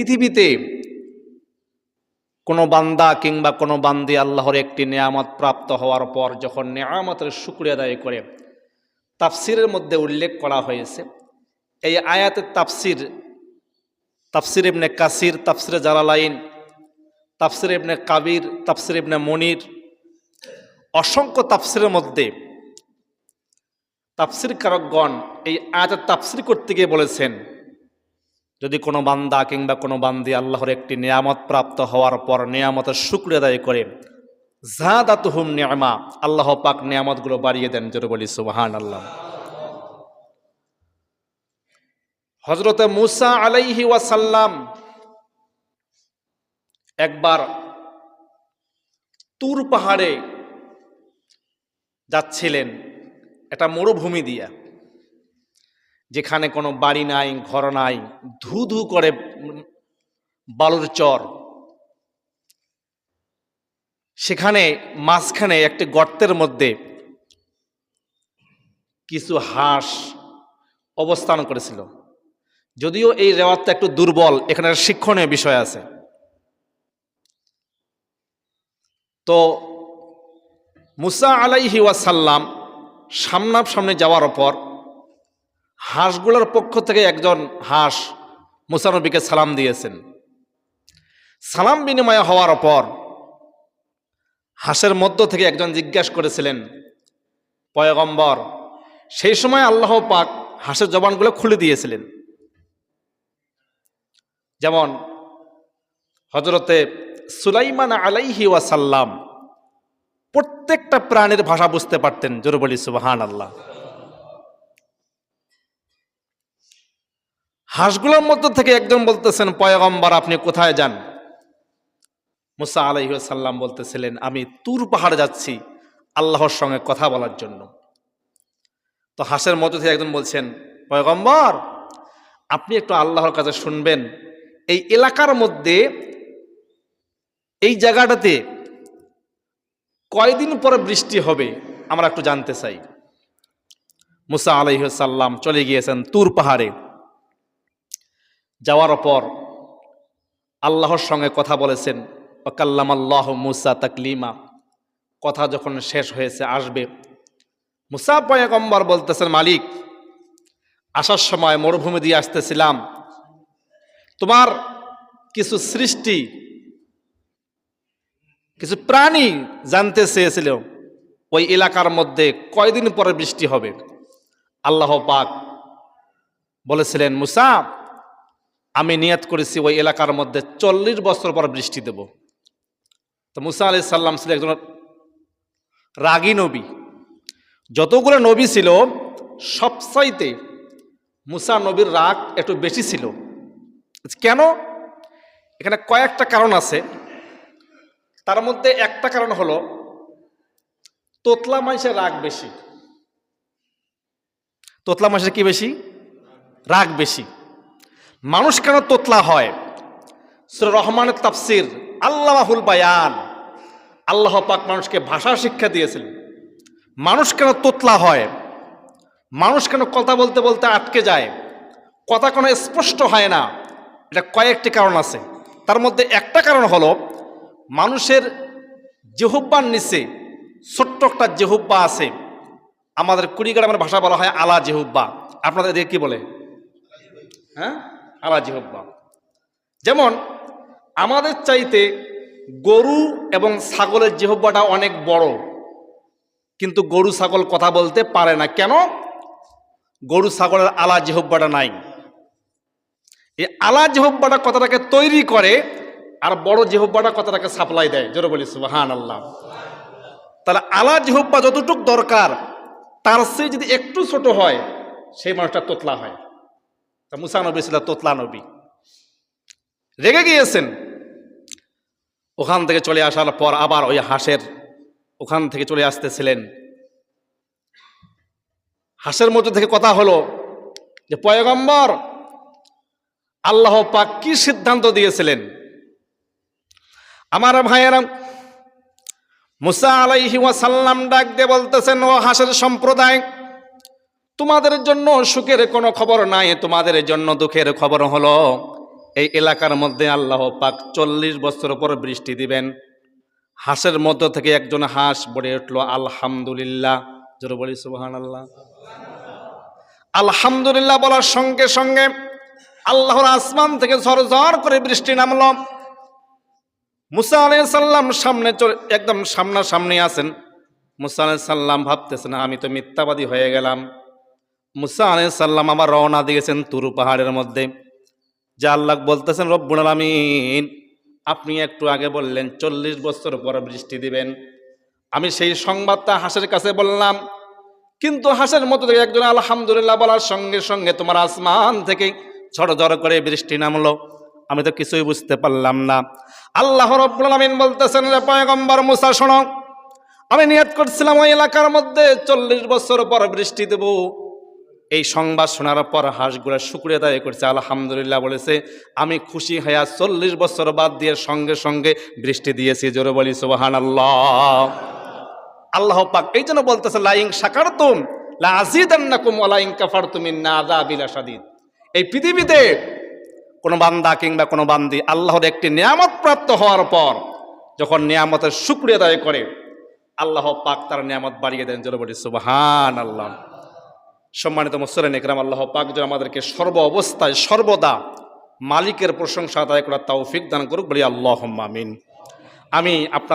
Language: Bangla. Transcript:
পৃথিবীতে কোনো বান্দা কিংবা কোনো বান্দি আল্লাহর একটি নেয়ামত প্রাপ্ত হওয়ার পর যখন নেয়ামতের শুক্রিয়া আদায় করে, তাফসিরের মধ্যে উল্লেখ করা হয়েছে, এই আয়াতের তাফসির তাফসির ইবনে কাসির, তাফসিরে জালালাইন, তাফসির ইবনে কাবির, তাফসির ইবনে মনির, অসংখ্য তাফসিরের মধ্যে তাফসির কারকগণ এই আয়াতের তাফসির করতে গিয়ে বলেছেন যদি কোনো বান্দা কিংবা কোনো বান্দি আল্লাহর একটি নিয়ামত প্রাপ্ত হওয়ার পর নিয়ামতের শুক্র আদায় করে জাহাদাত হুম নিয়ামা, আল্লাহ পাক নিয়ামতগুলো বাড়িয়ে দেন জোরে বলি সুবাহান আল্লাহ হজরতে মুসা আলাইহি ওয়াসাল্লাম একবার তুর পাহাড়ে যাচ্ছিলেন, এটা মরুভূমি দিয়া। যেখানে কোনো বাড়ি নাই, ঘর নাই, ধু ধু করে বালুর চর। সেখানে মাঝখানে একটি গর্তের মধ্যে কিছু হাঁস অবস্থান করেছিল। যদিও এই রেওয়াজটা একটু দুর্বল, এখানে শিক্ষণীয় বিষয় আছে। তো মুসা আলাইহি ওয়াসাল্লাম সামনাসামনি যাওয়ার পর হাঁসগুলোর পক্ষ থেকে একজন হাঁস মুসানবীকে সালাম দিয়েছেন। সালাম বিনিময় হওয়ার পর হাঁসের মধ্য থেকে একজন জিজ্ঞাসা করেছিলেন, পয়গম্বর, সেই সময় আল্লাহ পাক হাঁসের জবানগুলো খুলে দিয়েছিলেন। যেমন হজরতে সুলাইমান আলাইহি ওয়াসাল্লাম প্রত্যেকটা প্রাণীর ভাষা বুঝতে পারতেন, জোরে বলি সুবাহান আল্লাহ হাঁসগুলোর মধ্য থেকে একজন বলতেছেন, পয়গম্বর, আপনি কোথায় যান? মুসা আলাইসাল্লাম বলতেছিলেন, আমি তুর পাহাড়ে যাচ্ছি আল্লাহর সঙ্গে কথা বলার জন্য। তো হাঁসের মধ্য থেকে একজন বলছেন, পয়গম্বর, আপনি একটু আল্লাহর কাছে শুনবেন। এই এলাকার মধ্যে, এই জায়গাটাতে কয়দিন পরে বৃষ্টি হবে, আমরা একটু জানতে চাই। মুসা আলাইসাল্লাম চলে গিয়েছেন তুর পাহাড়ে। যাওয়ার পর আল্লাহর সঙ্গে কথা বলেছেন ওকাল্লাম আল্লাহ মুসা তাকলিমা। কথা যখন শেষ হয়েছে, আসবে। মুসা পয়গম্বর বলতেছেন, মালিক, আসার সময় মরুভূমি দিয়ে আসতেছিলাম। তোমার কিছু সৃষ্টি, কিছু প্রাণী জানতে চেয়েছিল। ওই এলাকার মধ্যে কয়দিন পরে বৃষ্টি হবে? আল্লাহ পাক বলেছিলেন, মুসা আমি নিয়াত করেছি ওই এলাকার মধ্যে চল্লিশ বছর পর বৃষ্টি দেব। তো মুসা আলি সাল্লাম ছিল একজন রাগী নবী। যতগুলো নবী ছিল সবসাইতে মুসা নবীর রাগ একটু বেশি ছিল। কেন? এখানে কয়েকটা কারণ আছে। তার মধ্যে একটা কারণ হলো, তোতলা মানুষের রাগ বেশি। তোতলা মানুষের কি বেশি? রাগ বেশি। মানুষ কেন তোতলা হয়? সুর রহমানের তাফসির আল্লাহুল বায়ান। আল্লাহ পাক মানুষকে ভাষা শিক্ষা দিয়েছিলেন মানুষ কেন তোতলা হয়? মানুষ কেন কথা বলতে বলতে আটকে যায়? কথা কোনো স্পষ্ট হয় না। এটা কয়েকটি কারণ আছে। তার মধ্যে একটা কারণ হলো, মানুষের জেহুব্বার নিচে ছোট্ট একটা জেহুব্বা আছে। আমাদের কুড়িগ্রামের ভাষা বলা হয় আলা জেহুব্বা। আপনাদের কি বলে? হ্যাঁ? আলা জেহুব্বা যেমন, আমাদের চাইতে গরু এবং ছাগলের জেহুব্বাটা অনেক বড়, কিন্তু গরু ছাগল কথা বলতে পারে না। কেন? গরু ছাগলের আলা জেহুব্বাটা নাই। এই আলা জেহুব্বাটা কথাটাকে তৈরি করে আর বড় জেহুব্বাটা কথাটাকে সাপ্লাই দেয়। জোরে বলি সুবাহান আল্লাহ তাহলে আলা জেহুব্বা যতটুক দরকার, তার সে যদি একটু ছোট হয়, সেই মানুষটা তোতলা হয়। তা মুসা নবী ছিল তোতলা নবী। রেগে গিয়েছেন। ওখান থেকে চলে আসার পর আবার ওই হাঁসের ওখান থেকে চলে আসতেছিলেন। হাঁসের মধ্যে থেকে কথা হলো যে, পয়গম্বর, আল্লাহ পাক কি সিদ্ধান্ত দিয়েছিলেন? আমার ভাইয়েরা, মুসা আলাইহি ওয়াসাল্লাম ডাক দিয়ে বলতেছেন, ও হাঁসের সম্প্রদায় তোমাদের জন্য সুখের কোনো খবর নাই, তোমাদের জন্য দুঃখের খবর হলো, এই এলাকার মধ্যে আল্লাহ পাক চল্লিশ বছর পর বৃষ্টি দিবেন। হাঁসের মধ্য থেকে একজন হাঁস বলে উঠল, আলহামদুলিল্লাহ। জোরে বলি সুবাহান আল্লাহ আলহামদুলিল্লাহ বলার সঙ্গে সঙ্গে আল্লাহর আসমান থেকে ঝরঝর করে বৃষ্টি নামল। মুসা আলাই সাল্লাম সামনে একদম সামনাসামনি আছেন। মুসা আলাই সাল্লাম ভাবতেছেন, আমি তো মিথ্যাবাদী হয়ে গেলাম। মুসা আলাই সাল্লাম আবার রওনা দিয়েছেন তুরু পাহাড়ের মধ্যে। যা আল্লাহ বলতেছেন, রব্বুল আলামিন, আপনি একটু আগে বললেন, চল্লিশ বছর পর বৃষ্টি দিবেন। আমি সেই সংবাদটা হাঁসের কাছে বললাম, কিন্তু হাঁসের মতো থেকে একজন আলহামদুলিল্লাহ বলার সঙ্গে সঙ্গে তোমার আসমান থেকে ঝড় ঝড় করে বৃষ্টি নামলো। আমি তো কিছুই বুঝতে পারলাম না। আল্লাহ রব্বুল আলামিন বলতেছেন যে পয়গম্বর মুসা, শোনো, আমি নিয়ত করছিলাম ওই এলাকার মধ্যে, চল্লিশ বছর পর বৃষ্টি দেব। এই সংবাদ শোনার পর হাঁসগুলো শুক্রিয়া দায় করছে। আলহামদুলিল্লাহ বলেছে, আমি খুশি হইয়া চল্লিশ বছর বাদ দিয়ে সঙ্গে সঙ্গে বৃষ্টি দিয়েছি। জোরে বলি সুবাহান আল্লাহ আল্লাহ পাক এই জন্য বলতেছে, লাইং সাকার তুম লাজিদান্নাকুম ওয়ালাইং কাফার তুমি নাদা বিলা সাদিদ এই পৃথিবীতে কোনো বান্দা কিংবা কোনো বান্দি আল্লাহর একটি নিয়ামত প্রাপ্ত হওয়ার পর যখন নিয়ামতের শুক্রিয়া আদায় করে, আল্লাহ পাক তার নিয়ামত বাড়িয়ে দেন। জোরে বলি সুবাহান আল্লাহ সম্মানিত মুসলেন একরাম, আল্লাহ পাক যেন আমাদেরকে সর্ব অবস্থায়, সর্বদা মালিকের প্রশংসা আদায় করার ফিক দান করুক বলি আল্লাহ মামিন আমি আপনার